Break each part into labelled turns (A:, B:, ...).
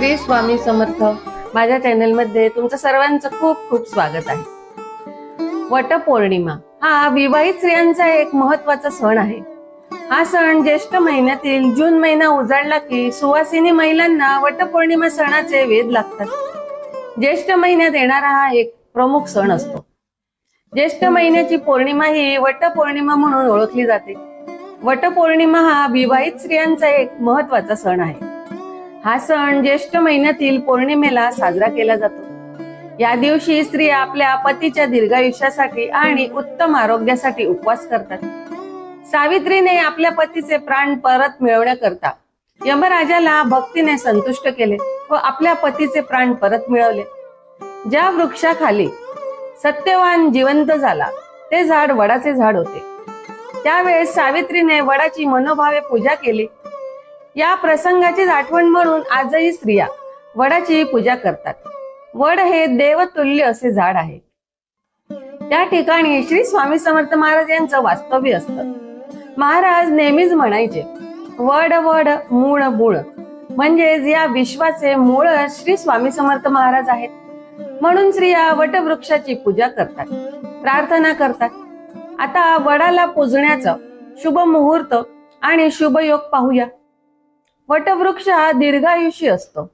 A: श्री स्वामी समर्थ माझ्या चॅनलमध्ये तुमचं सर्वांचं खूप खूप स्वागत आहे. वटपौर्णिमा हा विवाहित स्त्रियांचा एक महत्त्वाचा सण आहे. हा सण ज्येष्ठ महिन्यातील जून महिना उजाडला की सुवासिनी महिलांना वटपौर्णिमा सणाचे वेध लागतात. ज्येष्ठ महिन्यात येणारा हा एक प्रमुख सण असतो. ज्येष्ठ महिन्याची पौर्णिमा ही वटपौर्णिमा म्हणून ओळखली जाते. वटपौर्णिमा हा विवाहित स्त्रियांचा एक महत्त्वाचा सण आहे. हा सण ज्येष्ठ महिन्यातील पौर्णिमेला साजरा केला जातो. या दिवशी स्त्रिया आपल्या पतीच्या दीर्घायुष्यासाठी आणि उत्तम आरोग्यासाठी उपवास करतात. सावित्रीने आपल्या पतीचे प्राण परत मिळवण्याकरता यमराजाला भक्तीने संतुष्ट केले व आपल्या पतीचे प्राण परत मिळवले. ज्या वृक्षाखाली सत्यवान जिवंत झाला ते झाड वडाचे झाड होते. त्यावेळेस सावित्रीने वडाची मनोभावे पूजा केली या प्रसंगाची आठवण म्हणून आजही स्त्रिया वडाची पूजा करतात. वड हे देवतुल्य असे झाड आहे. त्या ठिकाणी श्री स्वामी समर्थ महाराज यांचं वास्तव्य असतं. महाराज नेहमीच म्हणायचे वड वड मूळ मूळ. म्हणजेच या विश्वाचे मूळ श्री स्वामी समर्थ महाराज आहेत. म्हणून स्त्रिया वटवृक्षाची पूजा करतात प्रार्थना करतात. आता वडाला पुजण्याचं शुभ मुहूर्त आणि शुभ योग पाहूया. वटवृक्ष हा दीर्घायुषी असतो.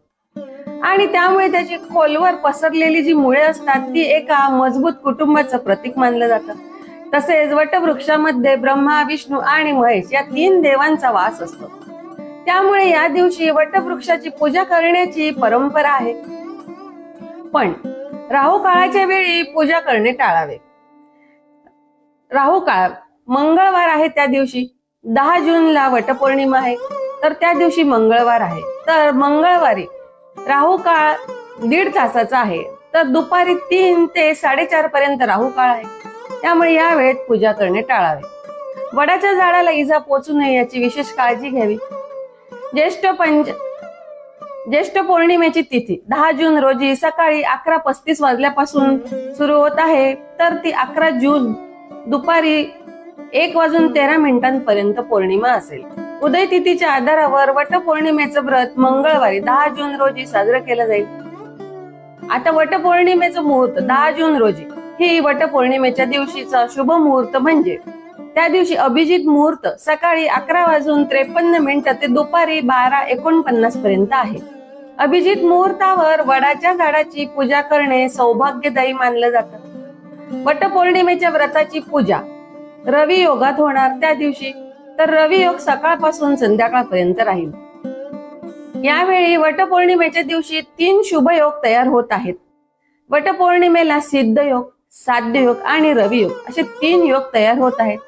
A: आणि त्यामुळे त्याची खोलवर पसरलेली जी मुळे असतात ती एका मजबूत कुटुंबाचं प्रतीक मानलं जातं. तसेच वटवृक्षामध्ये ब्रह्मा विष्णू आणि महेश या तीन देवांचा वास असतो. त्यामुळे या दिवशी वटवृक्षाची पूजा करण्याची परंपरा आहे. पण राहू काळाच्या वेळी पूजा करणे टाळावे. राहू काळ मंगळवार आहे त्या दिवशी. दहा जूनला वटपौर्णिमा आहे. तर त्या दिवशी मंगळवार आहे. तर मंगळवारी राहू काळ दीड तासाचा आहे. तर दुपारी तीन ते साडेचार पर्यंत राहू काळ आहे. त्यामुळे या वेळेत पूजा करणे टाळावे. वडाच्या झाडाला इजा पोचू नये याची विशेष काळजी घ्यावी. ज्येष्ठ पंच ज्येष्ठ पौर्णिमेची तिथी दहा जून रोजी सकाळी अकरा पस्तीस वाजल्यापासून सुरू होत आहे. तर ती अकरा जून दुपारी एक वाजून तेरा मिनिटांपर्यंत पौर्णिमा असेल. उदय तिथीच्या आधारावर वटपौर्णिमेचं व्रत मंगळवारी दहा जून रोजी साजरं केलं जाईल. आता वटपौर्णिमेचं मुहूर्त दहा जून रोजी. ही वटपौर्णिमेच्या दिवशीचा शुभ मुहूर्त म्हणजे त्या दिवशी अभिजित मुहूर्त सकाळी अकरा वाजून त्रेपन्न मिनिटं ते दुपारी बारा एकोणपन्नास पर्यंत आहे. अभिजित मुहूर्तावर वडाच्या झाडाची पूजा करणे सौभाग्यदायी मानलं जातं. वटपौर्णिमेच्या व्रताची पूजा रवी योगात होणार त्या दिवशी. तर रवी योग सकाळपासून संध्याकाळपर्यंत राहील. यावेळी वटपौर्णिमेच्या दिवशी तीन शुभ योग तयार होत आहेत. वटपौर्णिमेला सिद्ध योग साध्य योग आणि रवी योग असे तीन योग तयार होत आहेत.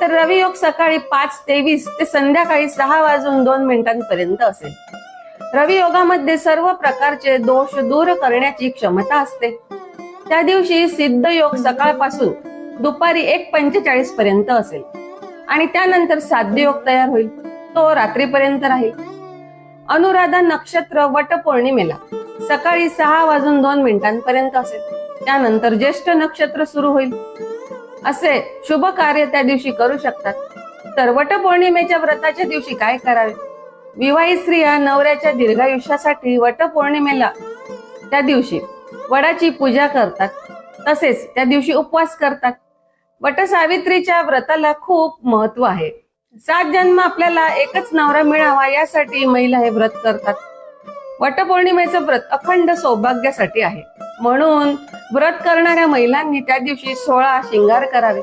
A: तर रवी योग सकाळी पाच तेवीस ते संध्याकाळी सहा वाजून दोन मिनिटांपर्यंत असेल. रवी योगामध्ये सर्व प्रकारचे दोष दूर करण्याची क्षमता असते. त्या दिवशी सिद्ध योग सकाळपासून दुपारी एक पंचेचाळीस पर्यंत असेल. आणि त्यानंतर साध्य योग तयार होईल. तो रात्रीपर्यंत राहील. अनुराधा नक्षत्र वट पौर्णिमेला सकाळी सहा वाजून दोन मिनिटांपर्यंत असेल. त्यानंतर ज्येष्ठ नक्षत्र सुरू होईल. असे शुभ कार्य त्या दिवशी करू शकतात. तर वटपौर्णिमेच्या व्रताच्या दिवशी काय करावे? विवाहित स्त्रिया नवऱ्याच्या दीर्घायुष्यासाठी वटपौर्णिमेला त्या दिवशी वडाची पूजा करतात. तसेच त्या दिवशी उपवास करतात. वटसावित्रीच्या व्रताला खूप महत्त्व आहे. सात जन्म आपल्याला एकच नवरा मिळावा यासाठी महिला हे व्रत करतात. वटपौर्णिमेचं व्रत अखंड सौभाग्यासाठी आहे. म्हणून व्रत करणाऱ्या महिलांनी त्या दिवशी सोळा शिंगार करावे.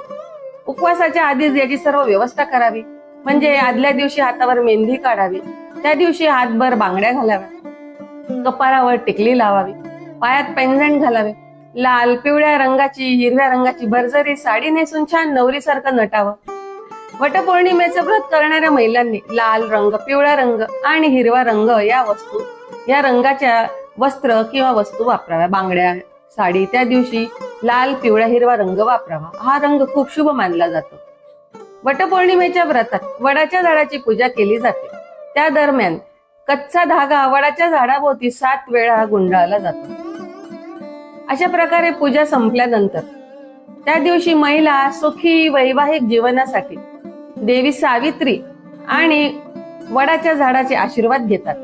A: उपवासाच्या आधीच याची सर्व व्यवस्था करावी. म्हणजे आदल्या दिवशी हातावर मेहंदी काढावी. त्या दिवशी हातभर बांगड्या घालाव्या. कपारावर टिकली लावावी. पायात पैंजण घालावे. लाल पिवळ्या रंगाची हिरव्या रंगाची भरजरी साडी नेसून छान नवरीसारखं नटावं. वटपौर्णिमेचं व्रत करणाऱ्या महिलांनी लाल रंग पिवळा रंग आणि हिरवा रंग या वस्तू या रंगाच्या वस्त्र किंवा वस्तू वापराव्या. बांगड्या साडी त्या दिवशी लाल पिवळा हिरवा रंग वापरावा. हा रंग खूप शुभ मानला जातो. वटपौर्णिमेच्या व्रतात वडाच्या झाडाची पूजा केली जाते. त्या दरम्यान कच्चा धागा वडाच्या झाडाभोवती सात वेळा गुंडाळला जातो. अशा प्रकारे पूजा संपल्यानंतर त्या दिवशी महिला सुखी वैवाहिक जीवनासाठी देवी सावित्री आणि वडाच्या झाडाचे आशीर्वाद घेतात.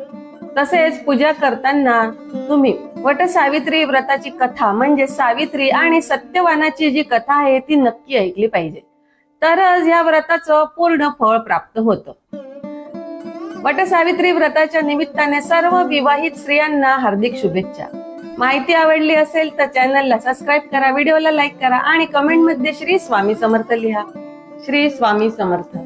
A: तसेच पूजा करताना तुम्ही वट सावित्री व्रताची कथा म्हणजे सावित्री आणि सत्यवानाची जी कथा आहे ती नक्की ऐकली पाहिजे. तरच या व्रताचं पूर्ण फळ प्राप्त होतं. वट सावित्री व्रताच्या निमित्ताने सर्व विवाहित स्त्रियांना हार्दिक शुभेच्छा. माहिती आवडली असेल तर चॅनलला सबस्क्राईब करा व्हिडिओला लाईक करा आणि कमेंटमध्ये श्री स्वामी समर्थ लिहा. श्री स्वामी समर्थ.